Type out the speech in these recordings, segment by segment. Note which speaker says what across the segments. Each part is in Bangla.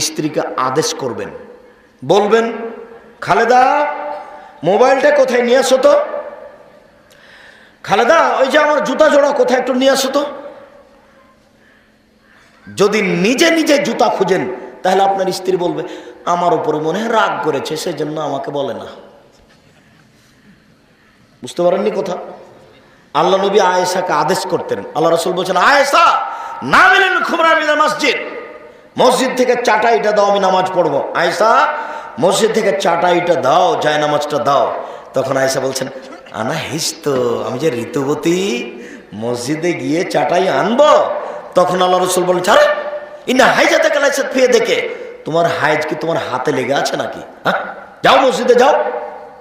Speaker 1: স্ত্রীকে আদেশ করবেন। বলবেন, খালেদা, মোবাইলটা কোথায় নিয়ে আসো তো? খালেদা, ওই যে আমার জুতা জোড়া কোথায় একটু নিয়ে আসো তো? যদি নিজে নিজে জুতা খুঁজেন, তাহলে আপনার স্ত্রী বলবে, আমার উপরে মনে হয় রাগ করেছে, সেজন্য আমাকে বলে না। বুঝতে পারেননি কথা? আল্লাহ নবী আয়েশাকে আদেশ করতেন। আল্লাহ রসুল বলছেন, আয়েশা, না মিলেন খুমরা মিলে মসজিদ। মসজিদ থেকে চাটাইটা দাও, আমি নামাজ পড়ব। আয়েশা, মসজিদ থেকে চাটাইটা দাও, যায় নামাজটা দাও। তখন আয়েশা বলছেন, আনা হিস তো আমি যে ঋতুবতী মসজিদে গিয়ে চাটাই আনব? তখন আল্লাহ রসুল বলছেন আরে ইনা হাইজাতে গেলাইছে ফিয়ে দেখে। তোমার হাইজ কি তোমার হাতে লেগে আছে নাকি? হ্যাঁ যাও মসজিদে যাও।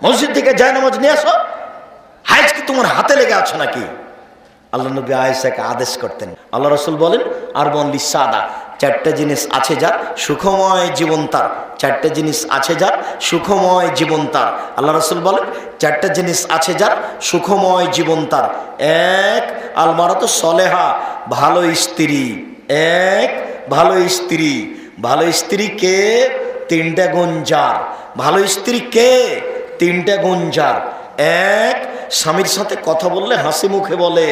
Speaker 1: মসজিদ থেকে যায় নামাজ নিয়ে আসো। হাইজ কি তোমার হাতে লেগে আছে নাকি? আল্লাহ নবী আয়েশাকে আদেশ করতেন। আল্লাহ রসুল বলেন, আর বন্দি সাদা চারটে জিনিস আছে যার সুখময় জীবন তার। চারটে জিনিস আছে যার সুখময় জীবন তার। আল্লাহ রসুল বলেন, চারটে জিনিস আছে যার সুখময় জীবন তার। এক, আলমারত সলেহা, ভালো স্ত্রী। এক, ভালো স্ত্রী। ভালো স্ত্রী কে? তিনটা গুঞ্জার ভালো স্ত্রী কে? তিনটা গুঞ্জার এক, স্বামীর সাথে কথা বললে হাসি মুখে বলে।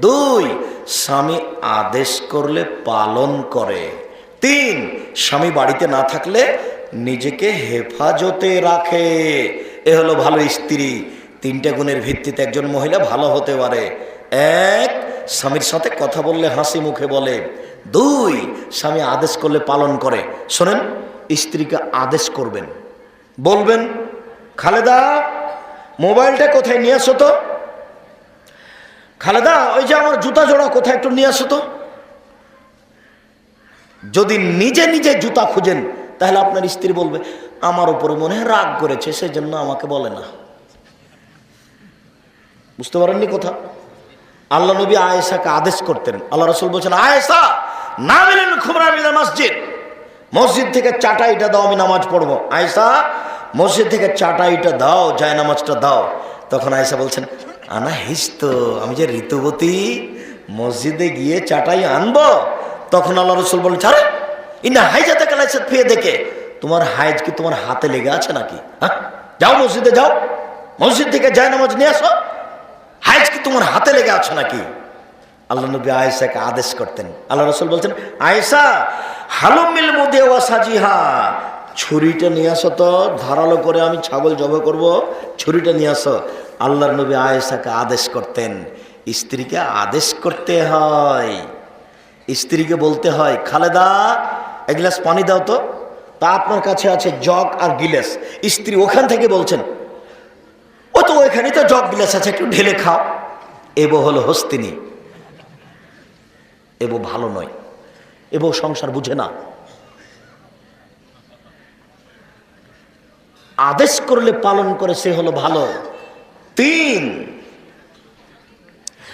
Speaker 1: দুই, স্বামী আদেশ করলে পালন করে। তিন, স্বামী বাড়িতে না থাকলে নিজেকে হেফাজতে রাখে। এ হলো ভালো স্ত্রী। তিনটে গুণের ভিত্তিতে একজন মহিলা ভালো হতে পারে। এক, স্বামীর সাথে কথা বললে হাসি মুখে বলে। দুই, স্বামী আদেশ করলে পালন করে। শোনেন, স্ত্রীকে আদেশ করবেন। বলবেন, খালেদা, মোবাইলটা কোথায় নিয়ে আসো তো? খালেদা, ওই যে আমার জুতা জোড়া, কোথায় একটু নিয়ে আসো তো। যদি নিজে নিজে জুতা খুঁজেন, তাহলে আপনার স্ত্রী বলবে, আমার উপরে মনে হয় রাগ করেছে, সেজন্য আমাকে বলে না। বুঝতে পারেননি কথা? আল্লাহ নবী আয়েশাকে আদেশ করতেন। আল্লাহ রসুল বলছেন, আয়েশা না মিলেন খুমরা মিলে মসজিদ। মসজিদ থেকে চাটাইটা দাও, আমি নামাজ পড়ব। আয়েশা, মসজিদ থেকে চাটাইটা দাও যায় নামাজটা দাও। তখন আয়েশা বলছেন আনা হিস তো আমি যে ঋতুবতী মসজিদে গিয়ে চাটাই আনব, তখন আল্লাহ রসুল বলছেন আরে ইনা হাইজাতে গেলাইছে ফিয়ে দেখে, তোমার হাইজ কি তোমার হাতে লেগে আছে নাকি? হ্যাঁ যাও মসজিদে যাও, মসজিদ থেকে যায় নামাজ নিয়ে আসো, হাইজ কি তোমার হাতে লেগে আছে নাকি? আল্লাহ নবী আয়েশাকে আদেশ করতেন। আল্লাহ রসুল বলছেন, আয়েশা, হালুমিল মুদে ওয়াসাজিহা ছুরিটা নিয়ে আসো তো, ধারালো করে আমি ছাগল জব করব, ছুরিটা নিয়ে আসো। আল্লাহর নবী আয়েশাকে আদেশ করতেন, স্ত্রীকে আদেশ করতে হয়। স্ত্রীকে বলতে হয়, খালেদা, এক গ্লাস পানি দাও তো। তা আপনার কাছে আছে জগ আর গিলাস। স্ত্রী ওখান থেকে বলছেন, ও তো ওইখানে তো জগ, গিলাস আছে, একটু ঢেলে খাও। এবো হলো হস্তিনী। এবো ভালো নয়। এবো সংসার বুঝে না। আদেশ করলে পালন করে সে হলো ভালো। তিন,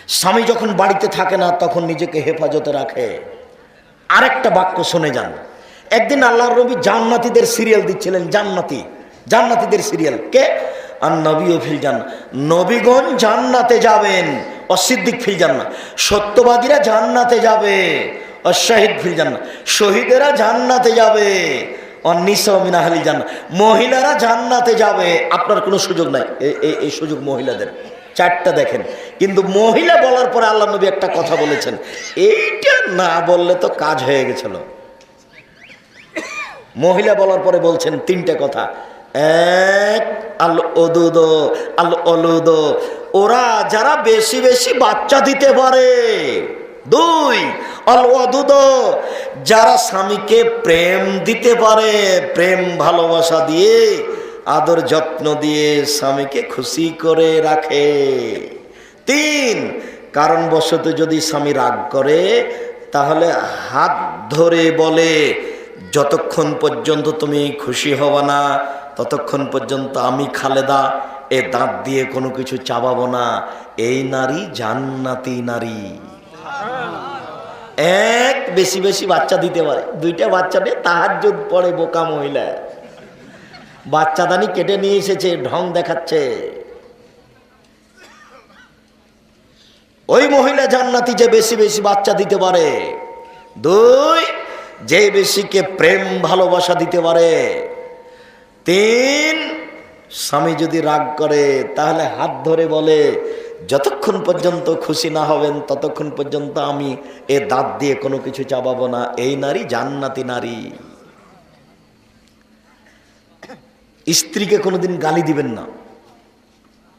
Speaker 1: স্বামী যখন বাড়িতে থাকে না, তখন নিজেকে হেফাজতে রাখে। আরেকটা বাক্য শুনে যান। একদিন আল্লাহর রবি জান্নাতীদের সিরিয়াল দিচ্ছিলেন, জান্নাতি, জান্নাতীদের সিরিয়াল। কে? আর নবী ও ফিল জান, নবীগণ জান্নাতে যাবেন। অসিদ্দিক ফিল জান্না সত্যবাদীরা জান্নাতে যাবে। অশাহিদ ফিল জান্না শহীদেরা জান্নাতে যাবে। মহিলারা জান্নাতে যাবে, আপনার কোনো সুযোগ নাই। এই সুযোগ মহিলাদের। চারটা দেখেন। কিন্তু মহিলা বলার পরে আল্লাহ নবী একটা কথা বলেছেন। এইটা না বললে তো কাজ হয়ে গেছিল মহিলা বলার পরে বলছেন তিনটা কথা। এক আল অদুদ আল অলুদ ওরা যারা বেশি বেশি বাচ্চা দিতে পারে। দুই অদুদ যারা স্বামীকে প্রেম দিতে পারে, প্রেম ভালোবাসা দিয়ে, আদর যত্ন দিয়ে স্বামীকে খুশি করে রাখে। তিন, কারণবশত যদি স্বামী রাগ করে, তাহলে হাত ধরে বলে, যতক্ষণ পর্যন্ত তুমি খুশি হবা না, ততক্ষণ পর্যন্ত আমি খালেদা, এ দাঁত দিয়ে কোনো কিছু চাবাবো না। এই নারী জান্নাতি নারী। এক বেশি বেশি বাচ্চা দিতে পারে। দুইটা বাচ্চা নিয়ে তাহার পড়ে বোকা মহিলা। বাচ্চাদানি কেটে নিয়ে এসেছে, ঢং দেখাচ্ছে। ওই মহিলা জান্নাতি যে বেশি বেশি বাচ্চা দিতে পারে, দুই, যে বেশিকে প্রেম ভালোবাসা দিতে পারে, তিন, স্বামী যদি রাগ করে, তাহলে হাত ধরে বলে যতক্ষণ পর্যন্ত খুশি না হবেন, ততক্ষণ পর্যন্ত আমি এ দাঁত দিয়ে কোনো কিছু চাবাবো না। এই নারী জান্নাতি নারী। স্ত্রীকে কোনোদিন গালি দিবেন না।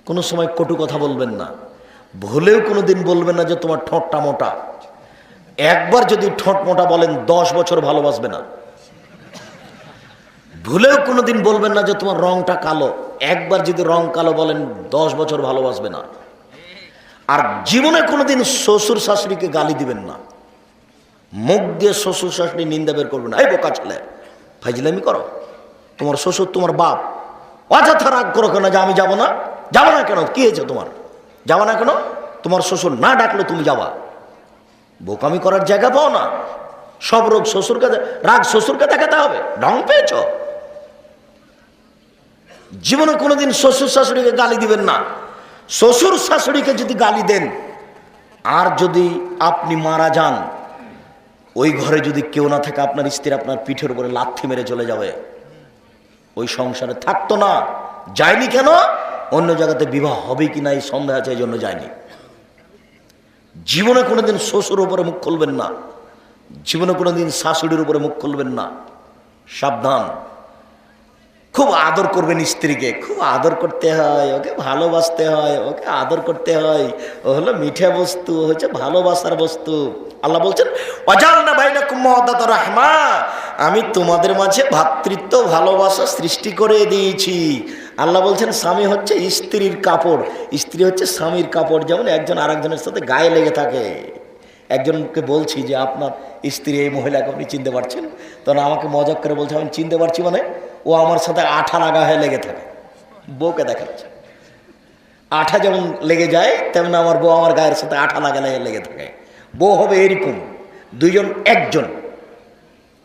Speaker 1: কোনো সময় কটু কথা বলবেন না। ভুলেও কোনোদিন বলবেন না যে তোমার ঠোঁটটা মোটা। একবার যদি ঠোঁট মোটা বলেন, দশ বছর ভালোবাসবে না। ভুলেও কোনোদিন বলবেন না যে তোমার রংটা কালো। একবার যদি রং কালো বলেন, দশ বছর ভালোবাসবে না। আর জীবনে কোনোদিন শ্বশুর শাশুড়িকে গালি দিবেন না। মুখ দিয়ে শ্বশুর শাশুড়ি নিন্দা বের করবে না। এই বোকা ছেলে, ফাইজলামি করো। তোমার শ্বশুর, তোমার বাপ, অযথা রাগ করো কেন যে আমি যাব না? যাব না কেন? কি হয়েছে তোমার? যাব না কেন? তোমার শ্বশুর না ডাকলে তুমি যাবা। বোকামি করার জায়গা পাও না। সব রোগ শ্বশুরকে রাগ শ্বশুরকে দেখাতে হবে। ঢং পেয়েছ? জীবনে কোনোদিন শ্বশুর শাশুড়িকে গালি দিবেন না। শ্বশুর শাশুড়িকে যদি গালি দেন, আর যদি আপনি মারা যান, ওই ঘরে যদি কেউ না থাকে, আপনার স্ত্রী আপনার পিঠের উপরে লাথি মেরে চলে যাবে। ওই সংসারে থাকতো না, যায়নি কেন? অন্য জায়গাতে বিবাহ হবে কি না, এই সন্দেহ আছে এই জন্য যায়নি। জীবনে কোনোদিন শ্বশুর উপরে মুখ খুলবেন না, জীবনে কোনোদিন শাশুড়ির উপরে মুখ খুলবেন না। সাবধান। খুব আদর করবেন স্ত্রীকে, খুব আদর করতে হয়, ওকে ভালোবাসতে হয়, ওকে আদর করতে হয়। ও হলো মিঠে বস্তু হচ্ছে ভালোবাসার বস্তু। আল্লাহ বলছেন অজাল না ভাই না কুম্মদাত রাহমা। আমি তোমাদের মাঝে ভ্রাতৃত্ব ভালোবাসা সৃষ্টি করে দিয়েছি। আল্লাহ বলছেন, স্বামী হচ্ছে স্ত্রীর কাপড়। স্ত্রী হচ্ছে স্বামীর কাপড়। যেমন একজন আরেকজনের সাথে গায়ে লেগে থাকে। একজনকে বলছি যে, আপনার স্ত্রী এই মহিলাকে আপনি চিনতে পারছেন? তখন আমাকে মজাক করে বলছে, আমি চিনতে পারছি মানে ও আমার সাথে আঠা লাগা হয়ে লেগে থাকে। বউকে দেখাচ্ছে। আঠা যেমন লেগে যায়, তেমন আমার বউ আমার গায়ের সাথে আঠা লাগা লেগে লেগে থাকে। বউ হবে এরকম। দুইজন একজন।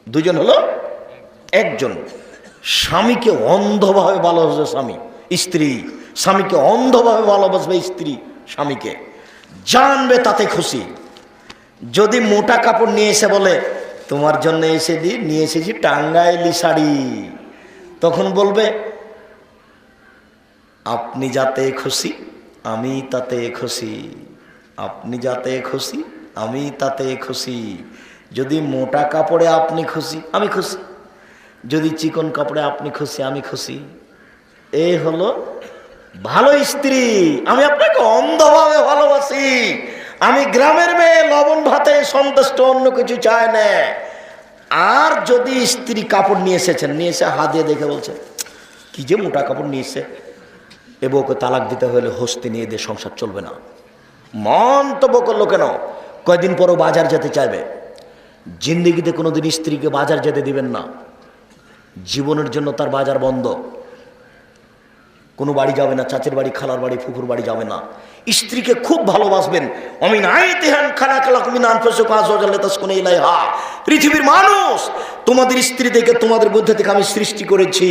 Speaker 1: দুজন হলো একজন। স্বামীকে অন্ধভাবে ভালোবাসবে স্বামী, স্ত্রী। স্বামীকে অন্ধভাবে ভালোবাসবে স্ত্রী, স্বামীকে। জানবে তাতে খুশি। যদি মোটা কাপড় নিয়ে এসে বলে, তোমার জন্য এসে দি নিয়ে এসেছি টাঙ্গাইলি শাড়ি। তখন বলবে, আপনি যাতে খুশি, আমি তাতে খুশি। আপনি যাতে খুশি, আমি তাতে খুশি। যদি মোটা কাপড়ে আপনি খুশি, আমি খুশি। যদি চিকন কাপড়ে আপনি খুশি, আমি খুশি। এ হলো ভালো স্ত্রী। আমি আপনাকে অন্ধভাবে ভালোবাসি। আমি গ্রামের মেয়ে, লবণ ভাতে সন্তুষ্ট, অন্য কিছু চায় না। আর যদি স্ত্রী কাপড় নিয়ে এসেছেন, নিয়ে এসে হাত দিয়ে দেখে বলছে, কি যে মোটা কাপড় নিয়ে এসে এ বউকে তালাক দিতে হলে হস্তি নিয়ে দিয়ে সংসার চলবে না। মন্তব্য করল কেন? কয়দিন পরও বাজার যেতে চাইবে। জিন্দিগিতে কোনোদিন স্ত্রীকে বাজার যেতে দিবেন না। জীবনের জন্য তার বাজার বন্ধ। কোনো বাড়ি যাবে না, চাচের বাড়ি, খালার বাড়ি, ফুফুর বাড়ি যাবে না। স্ত্রীকে খুব ভালোবাসবেন। অমিন আইতেহান খালা খালা কুমিন আনফেসো কাজ হজালে তাসকুনে ইলাইহা। পৃথিবীর মানুষ, তোমাদের স্ত্রী থেকে তোমাদের মধ্যে থেকে আমি সৃষ্টি করেছি।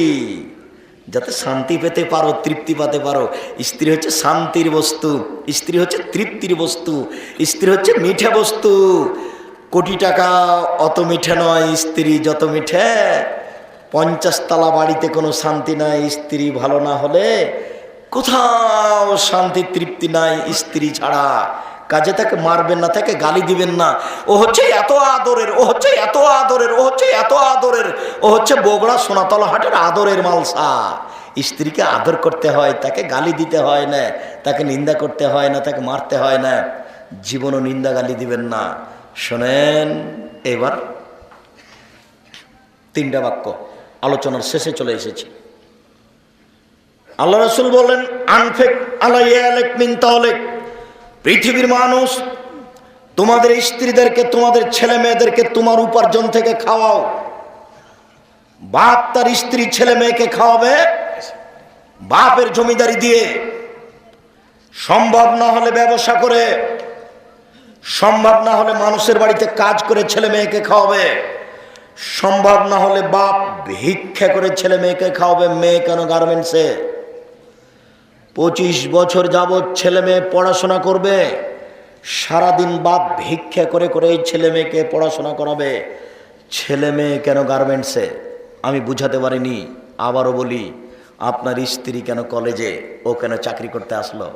Speaker 1: যাতে শান্তি পেতে পারো, তৃপ্তি পেতে পারো। স্ত্রী হচ্ছে শান্তির বস্তু, স্ত্রী হচ্ছে তৃপ্তির বস্তু, স্ত্রী হচ্ছে মিঠে বস্তু। কোটি টাকা অত মিঠে নয়, স্ত্রী যত মিঠে। পঞ্চাশ তলা বাড়িতে কোনো শান্তি নাই, স্ত্রী ভালো না হলে কোথাও শান্তি তৃপ্তি নাই, স্ত্রী ছাড়া। কাজে তাকে মারবেন না, তাকে গালি দিবেন না। ও হচ্ছে এত আদরের, ও হচ্ছে এত আদরের, ও হচ্ছে এত আদরের। ও হচ্ছে বগড়া সোনাতলা হাটের আদরের মালসা। স্ত্রীকে আদর করতে হয়, তাকে গালি দিতে হয় না, তাকে নিন্দা করতে হয় না, তাকে মারতে হয় না। জীবনও নিন্দা গালি দিবেন না। শোনেন, এবার তিনটা বাক্য, আলোচনার শেষে চলে এসেছি। আল্লাহ রসুল বলেন আনফেক আলাইক মিন পৃথিবীর মানুষ, তোমাদের স্ত্রীদেরকে, তোমাদের ছেলে মেয়েদেরকে তোমার উপার্জন থেকে খাওয়াও। বাপ তার স্ত্রী ছেলে মেয়েকে খাওয়াবে বাপের জমিদারি দিয়ে। সম্ভব না হলে ব্যবসা করে, সম্ভব না হলে মানুষের বাড়িতে কাজ করে ছেলে মেয়েকে খাওয়াবে। সম্ভব না হলে বাপ ভিক্ষা করে ছেলে মেয়েকে খাওয়াবে, মেয়ে কেন গার্মেন্টসে পঁচিশ বছর যাবৎ ছেলে মেয়ে পড়াশোনা করবে, সারাদিন বাপ ভিক্ষা করে করে ছেলে মেয়েকে পড়াশোনা করাবে। ছেলে মেয়ে কেন গার্মেন্টসে? আমি বুঝাতে পারিনি, আবারও বলি, আপনার স্ত্রী কেন কলেজে? ও কেন চাকরি করতে আসলো?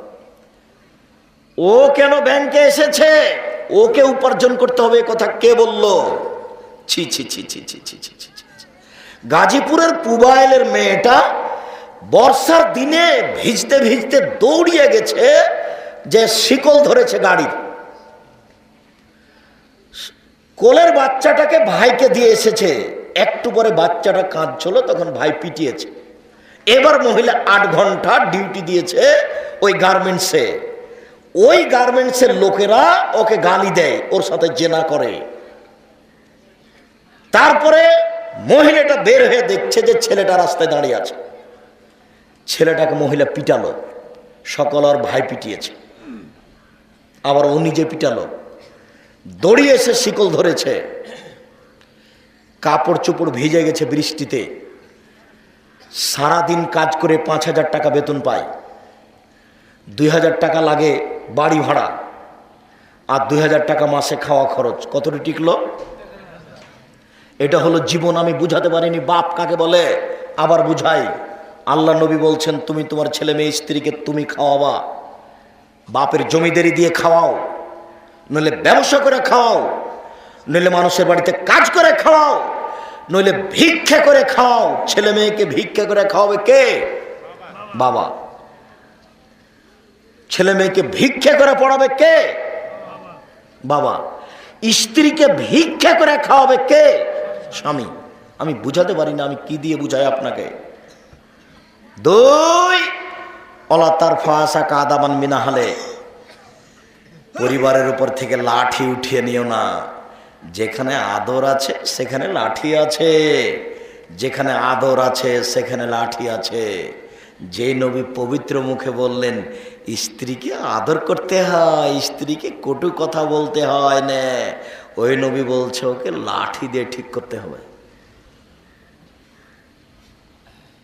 Speaker 1: ও কেন ব্যাংকে এসেছে? ওকে উপার্জন করতে হবে কথা কে বলল? ছি ছি ছি ছি ছি ছি ছি ছি ছি ছি। গাজীপুরের পুবাইলের মেয়েটা বর্ষার দিনে ভিজতে ভিজতে দৌড়িয়ে গেছে যে শিকল ধরেছে গাড়ির। কোলের বাচ্চাটাকে ভাইকে দিয়ে এসেছে। একটু পরে বাচ্চাটা কাঁদছিল, তখন ভাই পিটিয়েছে। এবার মহিলা আট ঘণ্টা ডিউটি দিয়েছে ওই গার্মেন্টসে। ওই গার্মেন্টসের লোকেরা ওকে গালি দেয়, ওর সাথে জেনা করে। তারপরে মহিলাটা বের হয়ে দেখছে যে ছেলেটা রাস্তায় দাঁড়িয়ে আছে। ছেলেটাকে মহিলা পিটালো। সকল আর ভাই পিটিয়েছে। আবার ও নিজে পিটালো। দড়িয়ে এসে শিকল ধরেছে। কাপড় চোপড় ভিজে গেছে বৃষ্টিতে। সারাদিন কাজ করে পাঁচ হাজার টাকা বেতন পায়। দুই হাজার টাকা লাগে বাড়ি ভাড়া। আর দুই হাজার টাকা মাসে খাওয়া খরচ। কতটি টিকলো? এটা হলো জীবন, আমি বুঝাতে পারিনি। বাপ কাকে বলে? আবার বুঝাই। আল্লাহ নবী বলছেন, তুমি তোমার ছেলে মেয়ে স্ত্রীকে তুমি খাওয়াবা। বাপের জমিদারি দিয়ে খাওয়াও। নইলে ব্যবসা করে খাওয়াও। নইলে মানুষের বাড়িতে কাজ করে খাওয়াও। নইলে ভিক্ষা করে খাওয়াও। ছেলে মেয়েকে ভিক্ষা করে খাওয়াবে কে? বাবা। ছেলে মেয়েকে ভিক্ষা করে পড়াবে কে? বাবা। স্ত্রীকে ভিক্ষা করে খাওয়াবে কে? স্বামী। আমি বুঝাতে পারি না, আমি কি দিয়ে বুঝাই আপনাকে? দুই অলা তার ফাঁসা কাদাবান মিনাহালে। পরিবারের উপর থেকে লাঠি উঠিয়ে নিও না। যেখানে আদর আছে, সেখানে লাঠি আছে। যেখানে আদর আছে, সেখানে লাঠি আছে। যে নবী পবিত্র মুখে বললেন, স্ত্রীকে আদর করতে হয়, স্ত্রীকে কটু কথা বলতে হয় না। ওই নবী বলছে, ওকে লাঠি দিয়ে ঠিক করতে হবে।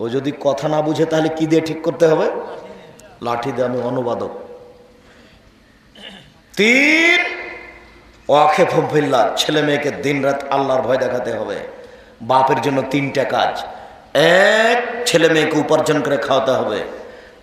Speaker 1: ও যদি কথা না বুঝে তাহলে কি দিয়ে ঠিক করতে হবে? লাঠি দিয়ে আমি অনুবাদক। তিন ওয়াখেফ ফিল্লা ছেলে মেয়েকে দিন রাত আল্লাহর ভয় দেখাতে হবে। বাপের জন্য তিনটা কাজ। এক, ছেলে মেয়েকে উপার্জন করে খাওয়াতে হবে।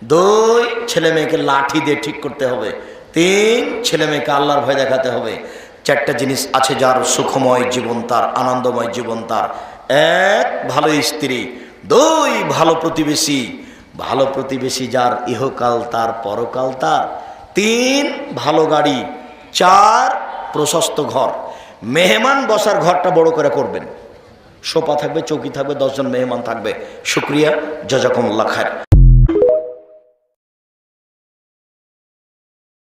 Speaker 1: দুই, ছেলে মেয়েকে লাঠি দিয়ে ঠিক করতে হবে। তিন, ছেলে মেয়েকে আল্লাহর ভয় দেখাতে হবে। চারটা জিনিস আছে যার সুখময় জীবন তার, আনন্দময় জীবন তার। এক, ভালো স্ত্রী। দুই ভালো প্রতিবেশী ভালো প্রতিবেশী যার ইহকাল তার পরকাল তার। তিন ভালো গাড়ি, চার প্রশস্ত ঘর। মেহমান বসার ঘরটা বড় করে করবেন। সোফা থাকবে, চৌকি থাকবে, দশজন মেহমান থাকবে। শুক্রিয়া জজাকমুল্লা খায়ের